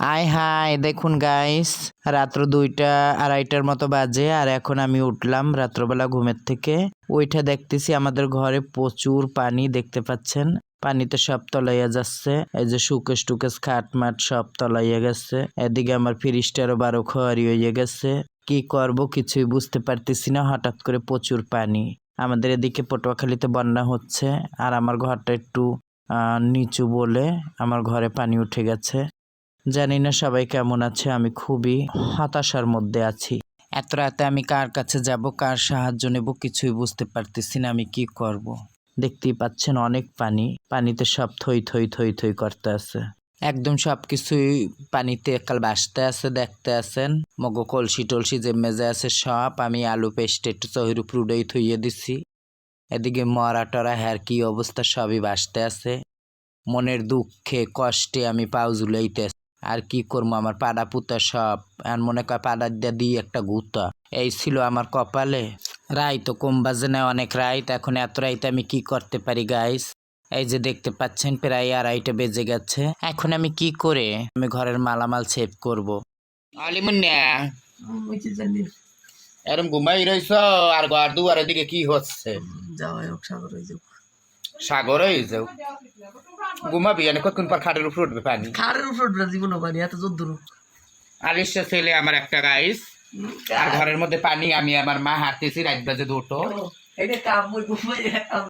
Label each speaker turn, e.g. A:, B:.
A: আয় হাই দেখুন গাইস রাত্র দুইটা আড়াইটার মতো বাজে আর এখন আমি উঠলাম রাত্রবেলা ঘুমের থেকে। ওইটা দেখতেছি আমাদের ঘরে প্রচুর পানি দেখতে পাচ্ছেন। পানিতে সব তলাইয়া যাচ্ছে। এই যে সুকেশ টুকেশ খাট মাট সব তলাইয়া গেছে। এদিকে আমার ফ্রিজটারও বারো খোয়ারি হয়ে গেছে। কি করব কিছুই বুঝতে পারতেছি না, হঠাৎ করে প্রচুর পানি। আমাদের এদিকে পটুয়াখালীতে বন্যা হচ্ছে আর আমার ঘরটা একটু নিচু বলে আমার ঘরে পানি উঠে গেছে। জানি না সবাই কেমন আছে, আমি খুবই হতাশার মধ্যে আছি এত রাতে আমি কার কাছে যাব, কার সাহায্য নেব কিছুই বুঝতে পারতেছি না, আমি কি করব। দেখতেই পাচ্ছেন অনেক পানি, পানিতে সব থই থই থই থই করতে আছে একদম সব কিছুই পানিতে একাল বাসতে আছে, দেখতে আছেন মগ কলসি টলসি যে মেজে আছে সব আমি আলু পেস্ট একটু চহির উপর উড়েই থইয়ে দিছি এদিকে মরা টরা হ্যার কি অবস্থা, সবই বাসতে আছে মনের দুঃখে, কষ্টে আমি আছি। আর কি করব? আমার পাড়া পুতা সব। আর মনে কয় পাড়া দিয়ে দিই একটা গুতা। এই ছিল আমার কপালে। রাই তো কম বাজে না অনেক রাইত। এখন এত রাইতে আমি কি করতে পারি গাইস এই যে দেখতে পাচ্ছেন প্রায় আড়াইটা বেজে গেছে। এখন আমি কি করে আমি ঘরের মালামাল সেভ করব? এরম ঘুমাই রইছ আর ঘর দুয়ারের দিকে কি হচ্ছে?
B: যাওয়াই হোক সাগর যাব
A: সাগর হয়ে যাও ঘুমাবি অনেক কতক্ষণ পর খাটের উপর উঠবে পানি?
B: খাটের উপর উঠবে জীবন পানি এত জোর
A: আলিশা ছেলে আমার একটা গাইস আর ঘরের মধ্যে পানি আমি আমার মা হাঁটতেছি রাত বাজে দুটো।